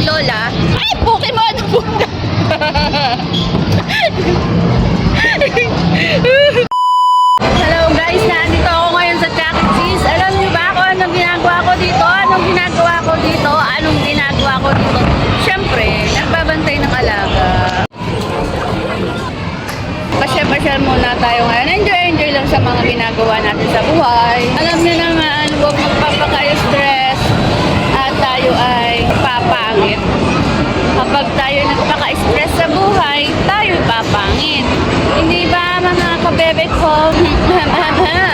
aking lola. Ay, Pokemon! Hello guys, nandito ako ngayon sa Chuck E. Cheese. Alam niyo ba kung anong ginagawa ko dito? Anong ginagawa ko dito? Anong ginagawa ko dito? Siyempre, nagbabantay ng alaga. Pasyal-pasyal muna tayo ngayon. Enjoy-enjoy lang sa mga ginagawa natin sa buhay. Alam niyo naman, huwag magpapaka-stress at tayo ay papangit. Kapag tayo nagpaka-stress sa buhay, tayo papangit. Hindi ba mga kabebe ko? Ang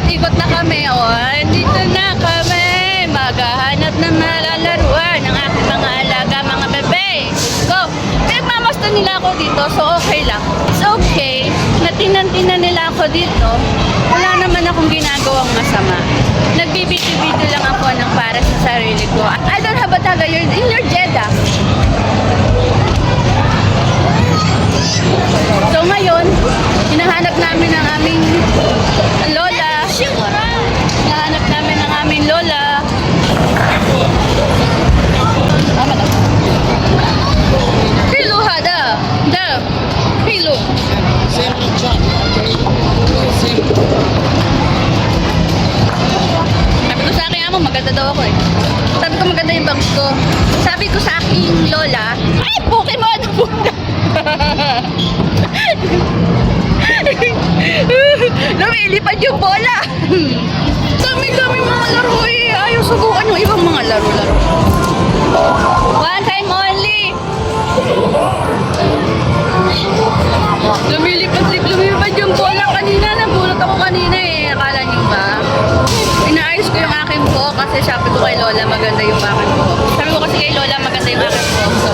Umikot-ikot na kami. O, dito na kami. Maghahanap na malalaruan ng aking mga alaga, mga bebe. Go! Pinagmamasta nila ako dito, so okay lang. It's okay. Natinan-tinan nila ako dito. Wala naman akong ginagawang masama. Nagbibiti-biti lang ako ng para sa sarili ko. I don't have a taga. You're in ko maganda daw ako eh. Sabi ko maganda yung bags ko. Sabi ko sa aking lola, ay, Pokemon! Lumilipad yung bola! Dami-dami mga laro eh. Ayaw subukan yung ibang mga laro-laro. Inaayos ko yung aking buhok kasi sabi ko kay Lola maganda yung aking buhok. Sabi ko kasi kay Lola maganda yung aking buhok. So,